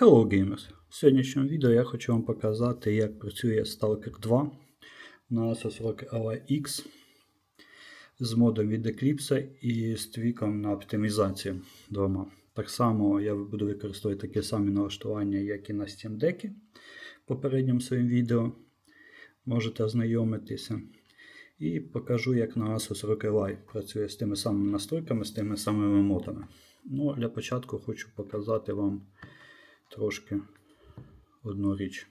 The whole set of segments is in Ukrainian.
Hello Gamers! В сьогоднішньому відео я хочу вам показати, як працює Stalker 2 на Asus ROG Ally X з модом від Eclipse і з твіком на оптимізацію двома. Так само я буду використовувати такі самі налаштування, як і на Steam Deck попередньому своїм відео. Можете ознайомитися. І покажу, як на Asus ROG Ally працює з тими самими настройками, з тими самими модами. Ну, Для початку хочу показати вам трошки одну річ.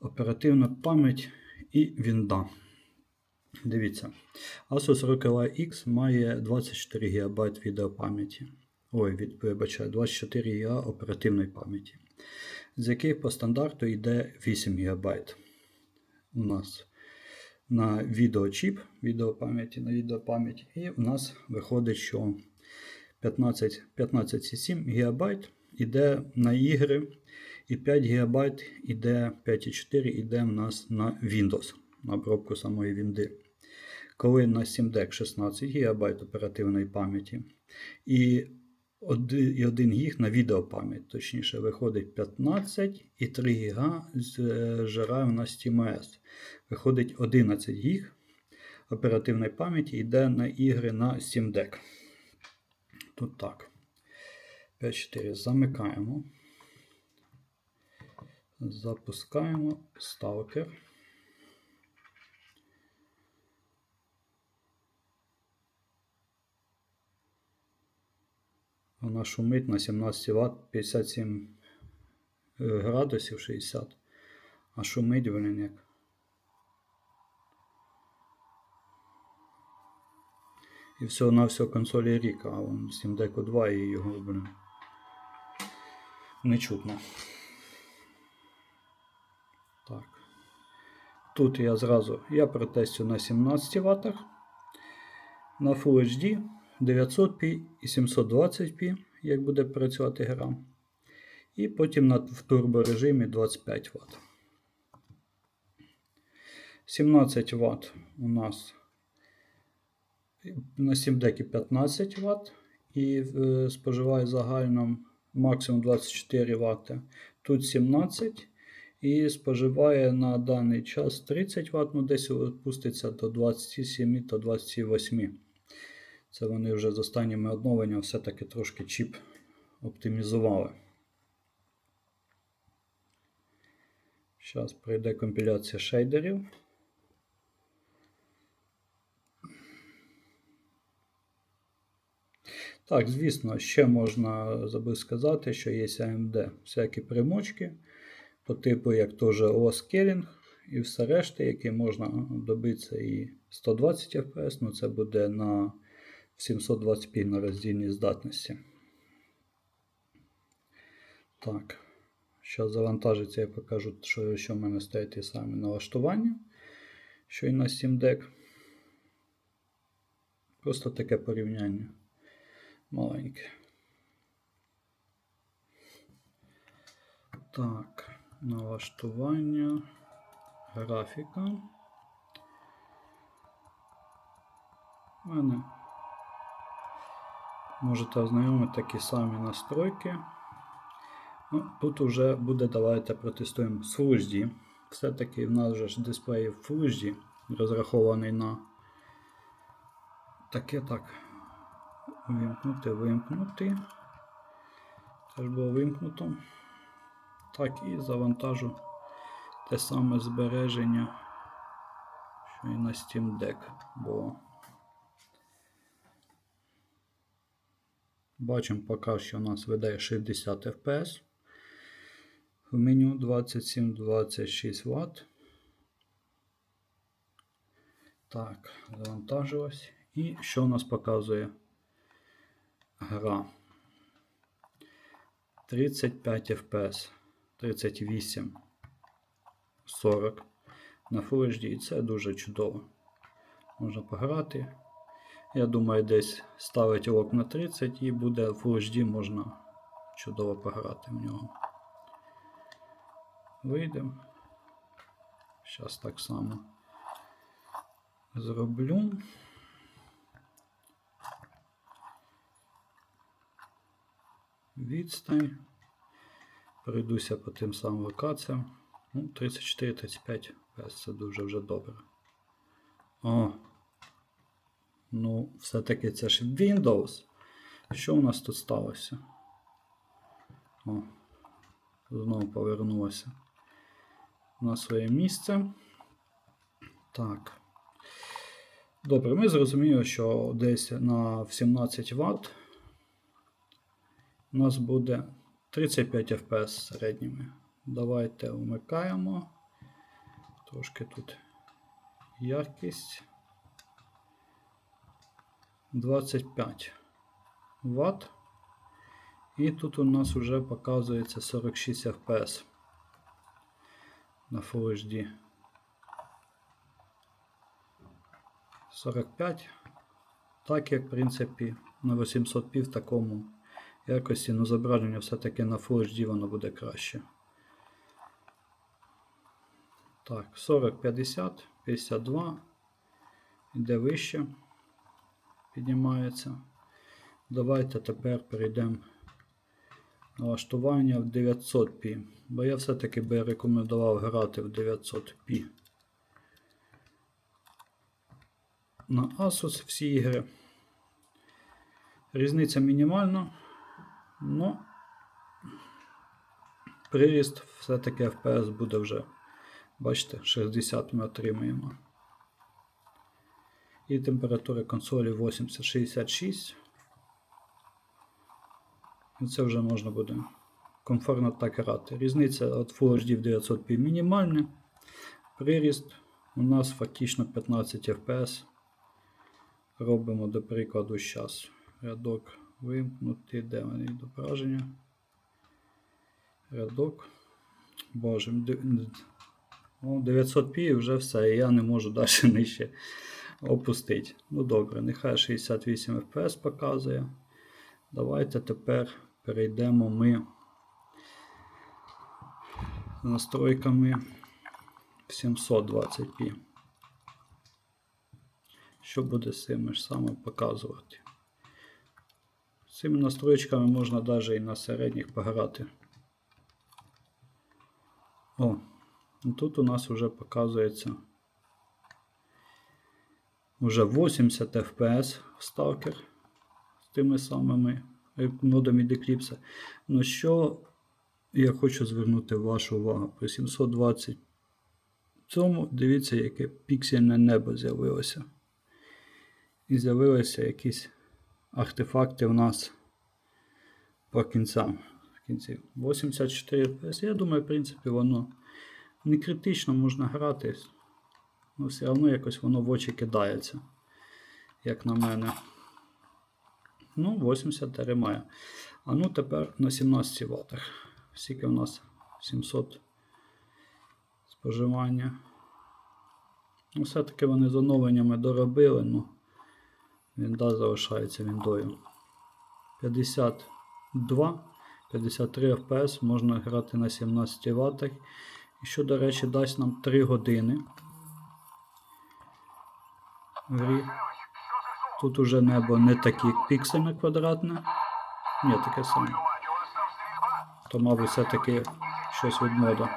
Оперативна пам'ять і вінда. Дивіться, Asus ROG Ally X має 24 ГБ відеопам'яті. Ой, від, вибачаю, 24 ГБ оперативної пам'яті, з яких по стандарту йде 8 ГБ. У нас на відеочіп відеопам'яті, на відеопам'яті, і у нас виходить, що 15, 15,7 ГБ йде на ігри, і 5 ГБ іде 5,4 іде в нас на Windows, на обробку самої Вінди. Коли на Steam Deck 16 ГБ оперативної пам'яті і 1 гіг на відеопам'ять, точніше, виходить 15 і 3 ГБ зжирає у нас SteamOS. Виходить 11 гіг оперативної пам'яті йде на ігри на Steam Deck. Тут так. 5-4 замикаємо. Запускаємо сталкер. Вона шумить на 17 Вт 57 градусів 60, а шумить, блин, як. І всього на всього консолі рік, а вон Steam Deck 2 і його, блин, не чутно. Так. Тут я зразу я протестю на 17 Вт, на Full HD 900p і 720p, як буде працювати гра. І потім на, в турборежимі 25 Вт. 17 Вт у нас на 7 декі 15 Вт і е, споживає загально максимум 24 Вт. Тут 17 і споживає на даний час 30 Вт, ну десь опуститься до 27 до 28. Це вони вже з останніми оновленнями все-таки трошки чіп оптимізували. Зараз пройде компіляція шейдерів. Так, звісно, ще можна забув сказати, що є AMD всякі примочки по типу, як теж OS Kering і все решта, які можна добитися і 120 FPS, ну це буде на 720p на роздільній здатності. Так, зараз завантажиться, я покажу, що, що в мене стоять ті самі налаштування, що і на Steam Deck. Просто таке порівняння маленьке. Так, налаштування, графіка. У мене можете ознайомити такі самі настройки. Ну, Тут вже буде, давайте протестуємо з Full HD. Все-таки в нас вже ж дисплей Full HD розрахований на таке так. Вимкнути, вимкнути. Теж було вимкнуто. Так, і завантажу те саме збереження, що і на Steam Deck було. Бачимо поки що у нас видає 60 FPS. В меню 27-26 Вт. Так, завантажилось. І що у нас показує гра? 35 FPS, 38, 40 на Full HD. І це дуже чудово. Можна пограти. Я думаю, десь ставить лок на 30 і буде Full HD можна чудово пограти в нього. Вийдемо. Зараз так само зроблю. Відстань. Пройдуся по тим самим локаціям. Ну, 34-35 FPS це дуже вже добре. О. Ну, все-таки це ж Windows. Що у нас тут сталося? О, знову повернулося на своє місце. Так. Добре, ми зрозуміли, що десь на в 17 Вт у нас буде 35 FPS середніми. Давайте вмикаємо. Трошки тут яркість. 25 Вт. І тут у нас вже показується 46 FPS на Full HD. 45. Так як, в принципі, на 800p в такому якості, ну зображення все-таки на Full HD воно буде краще. Так, 40, 50, 52. Іде вище. Піднімається. Давайте тепер перейдемо налаштування в 900p. Бо я все-таки би рекомендував грати в 900p. На Asus всі ігри. Різниця мінімальна, але приріст все-таки FPS буде вже, бачите, 60 ми отримаємо. І температура консолі 80-66. І це вже можна буде комфортно так грати. Різниця від Full HD в 900p мінімальна. Приріст у нас фактично 15 FPS. Робимо, до прикладу, зараз рядок вимкнути, де вони відображення. Рядок. Боже, д- д- ну, 900p вже все, і я не можу далі нижче опустити. Ну добре, нехай 68 FPS показує. Давайте тепер перейдемо ми з настройками 720p. Що буде з цими ж саме показувати? Цими настройками можна навіть і на середніх пограти. О, тут у нас вже показується вже 80 FPS Stalker з тими самими е, модами Declipse. Ну що я хочу звернути вашу увагу при 720 цьому дивіться, яке піксельне небо з'явилося. І з'явилися якісь артефакти у нас по кінцям. В кінці 84 FPS. Я думаю, в принципі, воно не критично можна грати. але все одно якось воно в очі кидається, як на мене. Ну, 80 тримає. А ну тепер на 17 ватах. Скільки у нас 700 споживання. Ну, все-таки вони з оновленнями доробили, ну вінда залишається віндою. 52, 53 FPS можна грати на 17 Вт. І що, до речі, дасть нам 3 години. грі. Тут уже небо не таке піксельне квадратне. Ні, таке саме. То, мабуть, все-таки щось від мода.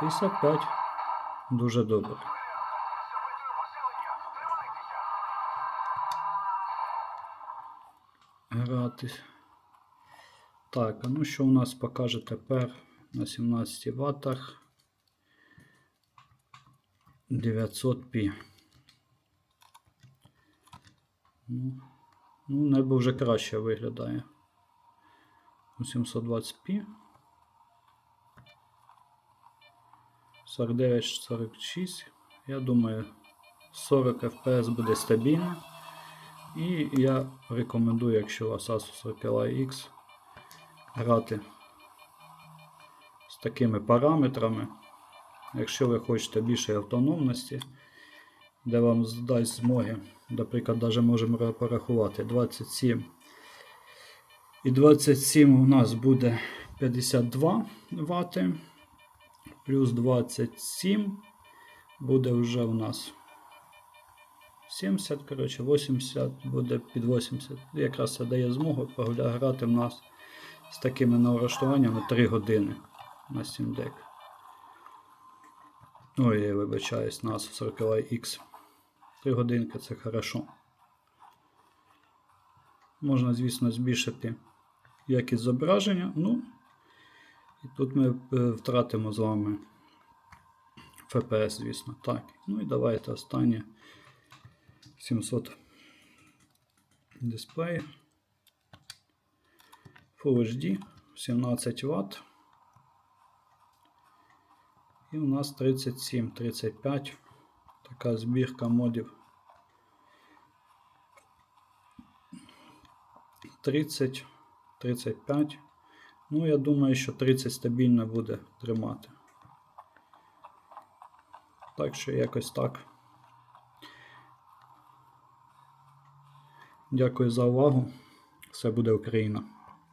55. Дуже добре. Гратись. Так, а ну що у нас покаже тепер на 17 ваттах 900p. Ну, ну, небо вже краще виглядає. У 720p. 49-46. Я думаю, 40 FPS буде стабільно. І я рекомендую, якщо у вас Asus ROG X, грати з такими параметрами. Якщо ви хочете більшої автономності, де вам дасть змоги, наприклад, навіть можемо порахувати 27. І 27 у нас буде 52 Вт, плюс 27 буде вже у нас 70, коротше, 80 буде під 80. Якраз це дає змогу грати в нас з такими налаштуваннями 3 години на Steam Deck. Ой, я вибачаюсь, на Asus ROG Ally X. 3 годинки це хорошо. Можна, звісно, збільшити якість зображення. Ну, і тут ми е, втратимо з вами FPS, звісно. Так. Ну і давайте останнє 700 дисплей. Full HD 17 Вт. І у нас 37-35. Така збірка модів. 30, 35. Ну, я думаю, що 30 стабільно буде тримати. Так що якось так. Дякую за увагу. Все буде Україна.